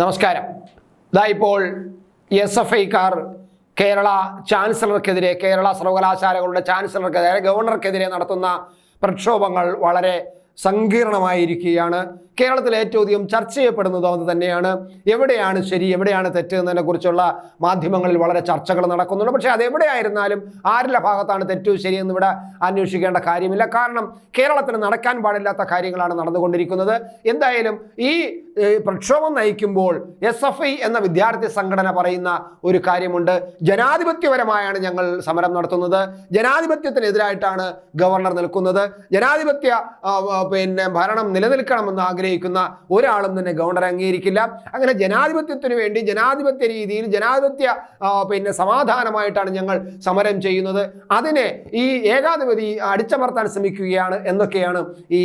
നമസ്കാരം. ഇതാ ഇപ്പോൾ എസ് എഫ് ഐക്കാർ കേരള ചാൻസലർക്കെതിരെ കേരള സർവകലാശാലകളുടെ ചാൻസലർക്കെതിരെ ഗവർണർക്കെതിരെ നടത്തുന്ന പ്രക്ഷോഭങ്ങൾ വളരെ സങ്കീർണമായിരിക്കുകയാണ്. കേരളത്തിൽ ഏറ്റവും അധികം ചർച്ച ചെയ്യപ്പെടുന്നതോ അത് തന്നെയാണ്. എവിടെയാണ് ശരി എവിടെയാണ് തെറ്റ് എന്നതിനെ കുറിച്ചുള്ള മാധ്യമങ്ങളിൽ വളരെ ചർച്ചകൾ നടക്കുന്നുണ്ട്. പക്ഷേ അതെവിടെയായിരുന്നാലും ആരുടെ ഭാഗത്താണ് തെറ്റു ശരിയെന്ന് ഇവിടെ അന്വേഷിക്കേണ്ട കാര്യമില്ല. കാരണം കേരളത്തിന് നടക്കാൻ പാടില്ലാത്ത കാര്യങ്ങളാണ് നടന്നുകൊണ്ടിരിക്കുന്നത്. എന്തായാലും ഈ പ്രക്ഷോഭം നയിക്കുമ്പോൾ എസ് എഫ് ഐ എന്ന വിദ്യാർത്ഥി സംഘടന പറയുന്ന ഒരു കാര്യമുണ്ട്. ജനാധിപത്യപരമായാണ് ഞങ്ങൾ സമരം നടത്തുന്നത്. ജനാധിപത്യത്തിനെതിരായിട്ടാണ് ഗവർണർ നിൽക്കുന്നത്. ജനാധിപത്യ പിന്നെ ഭരണം നിലനിൽക്കണമെന്ന് ആഗ്രഹിക്കുന്ന ഒരാളും തന്നെ ഗവർണർ അംഗീകരിക്കില്ല. അങ്ങനെ ജനാധിപത്യത്തിന് വേണ്ടി ജനാധിപത്യ രീതിയിൽ ജനാധിപത്യ പിന്നെ സമാധാനമായിട്ടാണ് ഞങ്ങൾ സമരം ചെയ്യുന്നത്. അതിനെ ഈ ഏകാധിപതി അടിച്ചമർത്താൻ ശ്രമിക്കുകയാണ് എന്നൊക്കെയാണ് ഈ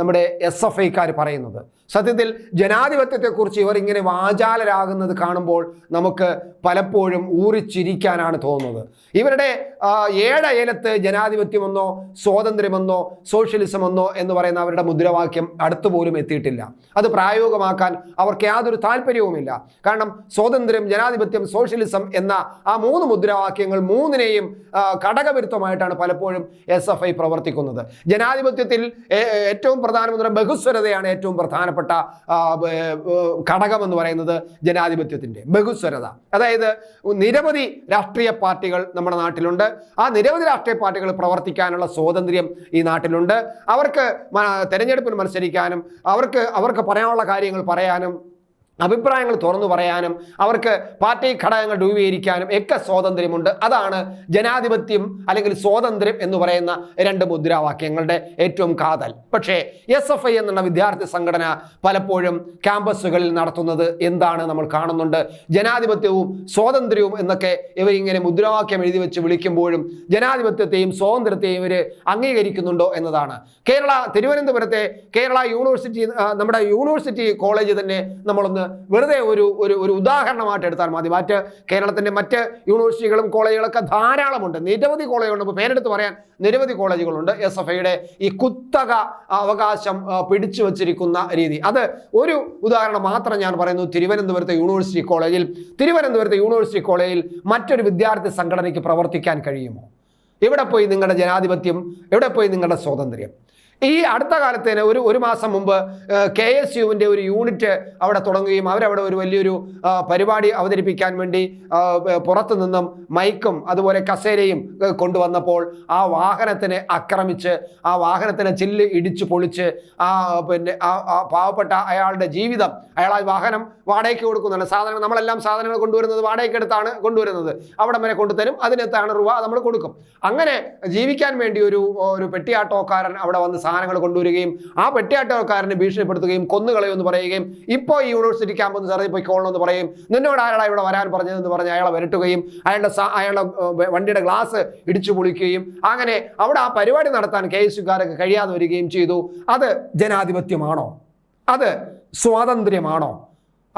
നമ്മുടെ എസ് എഫ് ഐക്കാർ പറയുന്നത്. സത്യത്തിൽ ജനാധിപത്യത്തെക്കുറിച്ച് ഇവർ ഇങ്ങനെ വാചാലരാകുന്നത് കാണുമ്പോൾ നമുക്ക് പലപ്പോഴും ഊറിച്ചിരിക്കാനാണ് തോന്നുന്നത്. ഇവരുടെ ഏഴയലത്ത് ജനാധിപത്യമെന്നോ സ്വാതന്ത്ര്യമെന്നോ സോഷ്യലിസമെന്നോ എന്ന് പറയുന്ന അവരുടെ മുദ്രാവാക്യം അടുത്തുപോലും എത്തിയിട്ടില്ല. അത് പ്രായോഗികമാക്കാൻ അവർക്ക് യാതൊരു താല്പര്യവുമില്ല. കാരണം സ്വാതന്ത്ര്യം ജനാധിപത്യം സോഷ്യലിസം എന്ന ആ മൂന്ന് മുദ്രാവാക്യങ്ങൾ മൂന്നിനെയും ഘടകവിരുദ്ധമായിട്ടാണ് പലപ്പോഴും എസ് എഫ് ഐ പ്രവർത്തിക്കുന്നത്. ജനാധിപത്യത്തിൽ ഏറ്റവും പ്രധാനമന്ത്രി ബഹുസ്വരതയാണ് ഏറ്റവും പ്രധാനപ്പെട്ട ഘടകം എന്ന് പറയുന്നത് ജനാധിപത്യത്തിന്റെ ബഹുസ്വരത. അതായത് നിരവധി രാഷ്ട്രീയ പാർട്ടികൾ നമ്മുടെ നാട്ടിലുണ്ട്. ആ നിരവധി രാഷ്ട്രീയ പാർട്ടികൾ പ്രവർത്തിക്കാനുള്ള സ്വാതന്ത്ര്യം ഈ നാട്ടിലുണ്ട്. അവർക്ക് തെരഞ്ഞെടുപ്പിന് മത്സരിക്കാനും അവർക്ക് അവർക്ക് പറയാനുള്ള കാര്യങ്ങൾ പറയാനും അഭിപ്രായങ്ങൾ തുറന്നു പറയാനും അവർക്ക് പാർട്ടി ഘടകങ്ങൾ രൂപീകരിക്കാനും ഒക്കെ സ്വാതന്ത്ര്യമുണ്ട്. അതാണ് ജനാധിപത്യം അല്ലെങ്കിൽ സ്വാതന്ത്ര്യം എന്ന് പറയുന്ന രണ്ട് മുദ്രാവാക്യങ്ങളുടെ ഏറ്റവും കാതൽ. പക്ഷേ എസ് എഫ് ഐ എന്നുള്ള വിദ്യാർത്ഥി സംഘടന പലപ്പോഴും ക്യാമ്പസുകളിൽ നടത്തുന്നത് എന്താണ് നമ്മൾ കാണുന്നുണ്ട്. ജനാധിപത്യവും സ്വാതന്ത്ര്യവും എന്നൊക്കെ ഇവരിങ്ങനെ മുദ്രാവാക്യം എഴുതി വെച്ച് വിളിക്കുമ്പോഴും ജനാധിപത്യത്തെയും സ്വാതന്ത്ര്യത്തെയും ഇവർ അംഗീകരിക്കുന്നുണ്ടോ എന്നതാണ്. കേരള തിരുവനന്തപുരത്തെ കേരള യൂണിവേഴ്സിറ്റി നമ്മുടെ യൂണിവേഴ്സിറ്റി കോളേജ് തന്നെ നമ്മളൊന്ന് വെറുതെ ഒരു ഒരു ഒരു ഉദാഹരണമായിട്ട് എടുത്താൽ മതി. മറ്റ് കേരളത്തിന്റെ മറ്റ് യൂണിവേഴ്സിറ്റികളും കോളേജുകളൊക്കെ ധാരാളമുണ്ട്. നിരവധി കോളേജുകളുണ്ട് ഇപ്പോൾ പേരെടുത്ത് പറയാൻ നിരവധി കോളേജുകളുണ്ട്. എസ് എഫ് ഐയുടെ ഈ കുത്തക അവകാശം പിടിച്ചു വച്ചിരിക്കുന്ന രീതി. അത് ഒരു ഉദാഹരണം മാത്രം ഞാൻ പറയുന്നു. തിരുവനന്തപുരത്തെ യൂണിവേഴ്സിറ്റി കോളേജിൽ തിരുവനന്തപുരത്തെ യൂണിവേഴ്സിറ്റി കോളേജിൽ മറ്റൊരു വിദ്യാർത്ഥി സംഘടനയ്ക്ക് പ്രവർത്തിക്കാൻ കഴിയുമോ? എവിടെ പോയി നിങ്ങളുടെ ജനാധിപത്യം? എവിടെ പോയി നിങ്ങളുടെ സ്വാതന്ത്ര്യം? ഈ അടുത്ത കാലത്തേന് ഒരു ഒരു മാസം മുമ്പ് കെ എസ് യുവിന്റെ ഒരു യൂണിറ്റ് അവിടെ തുടങ്ങുകയും അവരവിടെ ഒരു വലിയൊരു പരിപാടി അവതരിപ്പിക്കാൻ വേണ്ടി പുറത്തു നിന്നും മൈക്കും അതുപോലെ കസേരയും കൊണ്ടുവന്നപ്പോൾ ആ വാഹനത്തിനെ ആക്രമിച്ച് ആ വാഹനത്തിനെ ചില്ല് ഇടിച്ച് പൊളിച്ച് ആ പിന്നെ ആ പാവപ്പെട്ട അയാളുടെ ജീവിതം അയാൾ ആ വാഹനം വാടകയ്ക്ക് കൊടുക്കുന്നുണ്ട്. സാധനങ്ങൾ നമ്മളെല്ലാം സാധനങ്ങൾ കൊണ്ടുവരുന്നത് വാടകയ്ക്ക് എടുത്താണ് കൊണ്ടുവരുന്നത്. അവിടെ വരെ കൊണ്ടുതരും അതിനെത്താണ് രൂപ നമ്മൾ കൊടുക്കും. അങ്ങനെ ജീവിക്കാൻ വേണ്ടി ഒരു ഒരു പെട്ടിയാട്ടോക്കാരൻ അവിടെ വന്ന് സാധനങ്ങൾ കൊണ്ടുവരികയും ആ പെട്ടിയാട്ടക്കാരനെ ഭീഷണിപ്പെടുത്തുകയും കൊന്നുകളയുമെന്ന് പറയുകയും ഇപ്പോൾ ഈ യൂണിവേഴ്സിറ്റി ക്യാമ്പ് ഒന്ന് സാറേ പോയിക്കോളണമെന്ന് പറയും നിന്നോട് ആരാടാ ഇവിടെ വരാൻ പറഞ്ഞതെന്ന് പറഞ്ഞ് അയാളെ വരട്ടുകയും അയാളുടെ അയാളുടെ വണ്ടിയുടെ ഗ്ലാസ് ഇടിച്ചു പൊളിക്കുകയും അങ്ങനെ അവിടെ ആ പരിപാടി നടത്താൻ കെ എസ് യുക്കാരൊക്കെ കഴിയാതെ വരികയും ചെയ്തു. അത് ജനാധിപത്യമാണോ? അത് സ്വാതന്ത്ര്യമാണോ?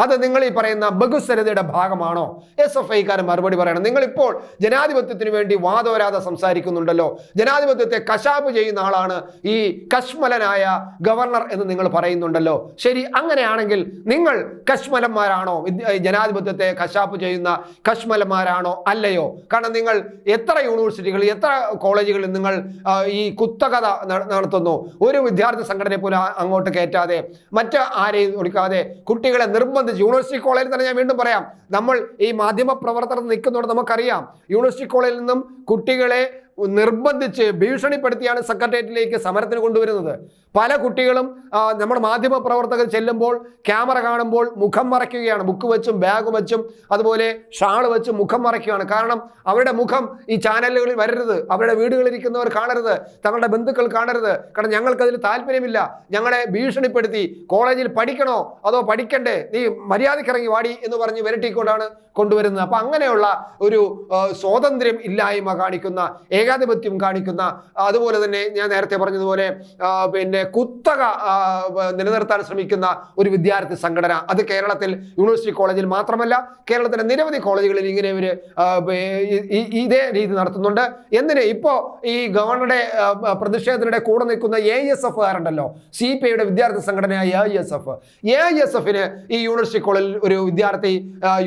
അത് നിങ്ങൾ ഈ പറയുന്ന ബഹുസ്വരതയുടെ ഭാഗമാണോ? എസ് എഫ് ഐക്കാരൻ മറുപടി പറയണം. നിങ്ങളിപ്പോൾ ജനാധിപത്യത്തിന് വേണ്ടി വാദോരാതെ സംസാരിക്കുന്നുണ്ടല്ലോ. ജനാധിപത്യത്തെ കശാപ്പ് ചെയ്യുന്ന ആളാണ് ഈ കശ്മലനായ ഗവർണർ എന്ന് നിങ്ങൾ പറയുന്നുണ്ടല്ലോ. ശരി അങ്ങനെയാണെങ്കിൽ നിങ്ങൾ കശ്മലന്മാരാണോ? ജനാധിപത്യത്തെ കശാപ്പ് ചെയ്യുന്ന കശ്മലന്മാരാണോ അല്ലയോ? കാരണം നിങ്ങൾ എത്ര യൂണിവേഴ്സിറ്റികളിൽ എത്ര കോളേജുകളിൽ നിങ്ങൾ ഈ കുത്തകഥ നട- നടത്തുന്നു? ഒരു വിദ്യാർത്ഥി സംഘടനയെ പോലും അങ്ങോട്ട് കയറ്റാതെ മറ്റ് ആരെയും ഒടുക്കാതെ കുട്ടികളെ നിർബന്ധിച്ച് യൂണിവേഴ്സിറ്റി കോളേജിൽ തന്നെ ഞാൻ വീണ്ടും പറയാം. നമ്മൾ ഈ മാധ്യമ പ്രവർത്തനം നിൽക്കുന്നതുകൊണ്ട് നമുക്കറിയാം. യൂണിവേഴ്സിറ്റി കോളേജിൽ നിന്നും കുട്ടികളെ നിർബന്ധിച്ച് ഭീഷണിപ്പെടുത്തിയാണ് സെക്രട്ടേറിയറ്റിലേക്ക് സമരത്തിന് കൊണ്ടുവരുന്നത്. പല കുട്ടികളും നമ്മുടെ മാധ്യമ പ്രവർത്തകർ ചെല്ലുമ്പോൾ ക്യാമറ കാണുമ്പോൾ മുഖം മറയ്ക്കുകയാണ്. ബുക്ക് വെച്ചും ബാഗ് വെച്ചും അതുപോലെ ഷാൾ വെച്ചും മുഖം മറയ്ക്കുകയാണ്. കാരണം അവരുടെ മുഖം ഈ ചാനലുകളിൽ വരരുത്. അവരുടെ വീടുകളിലിരിക്കുന്നവർ കാണരുത്. തങ്ങളുടെ ബന്ധുക്കൾ കാണരുത്. കാരണം ഞങ്ങൾക്കതിൽ താല്പര്യമില്ല. ഞങ്ങളെ ഭീഷണിപ്പെടുത്തി കോളേജിൽ പഠിക്കണോ അതോ പഠിക്കണ്ടേ? നീ മര്യാദക്കിറങ്ങി വാടി എന്ന് പറഞ്ഞ് വിരട്ടിക്കൊണ്ടാണ് കൊണ്ടുവരുന്നത്. അപ്പം അങ്ങനെയുള്ള ഒരു സ്വാതന്ത്ര്യം ഇല്ലായ്മ കാണിക്കുന്ന ഏകാധിപത്യം കാണിക്കുന്ന അതുപോലെ തന്നെ ഞാൻ നേരത്തെ പറഞ്ഞതുപോലെ പിന്നെ കുത്തക നിലനിർത്താൻ ശ്രമിക്കുന്ന ഒരു വിദ്യാർത്ഥി സംഘടന. അത് കേരളത്തിൽ യൂണിവേഴ്സിറ്റി കോളേജിൽ മാത്രമല്ല കേരളത്തിലെ നിരവധി കോളേജുകളിൽ ഇങ്ങനെ ഇവർ ഇതേ രീതി നടത്തുന്നുണ്ട്. എന്തിന്? ഇപ്പോൾ ഈ ഗവർണറുടെ പ്രതിഷേധത്തിനിടെ കൂടെ നിൽക്കുന്ന എ എസ് എഫ് കാരുണ്ടല്ലോ സി പി ഐയുടെ വിദ്യാർത്ഥി സംഘടനയായ A S F A S എഫിന് ഈ യൂണിവേഴ്സിറ്റി കോളേജിൽ ഒരു വിദ്യാർത്ഥി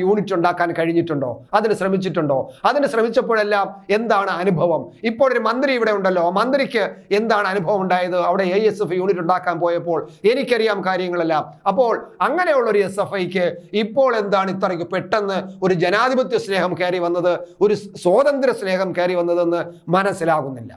യൂണിറ്റ് ഉണ്ടാക്കാൻ കഴിഞ്ഞിട്ടുണ്ടോ? അതിന് ശ്രമിച്ചിട്ടുണ്ടോ? അതിന് ശ്രമിച്ചപ്പോഴെല്ലാം എന്താണ് അനുഭവം? ഇപ്പോൾ ഒരു മന്ത്രി ഇവിടെ ഉണ്ടല്ലോ. മന്ത്രിക്ക് എന്താണ് അനുഭവം ഉണ്ടായത്? അവിടെ എ എസ് എഫ് യൂണിറ്റ് ഉണ്ടാക്കാൻ പോയപ്പോൾ എനിക്കറിയാം കാര്യങ്ങളെല്ലാം. അപ്പോൾ അങ്ങനെയുള്ള ഒരു എസ് എഫ് ഐക്ക് ഇപ്പോൾ എന്താണ് ഇത്രയ്ക്ക് പെട്ടെന്ന് ഒരു ജനാധിപത്യ സ്നേഹം കയറി വന്നത്? ഒരു സ്വാതന്ത്ര്യ സ്നേഹം കയറി വന്നതെന്ന് മനസ്സിലാകുന്നില്ല.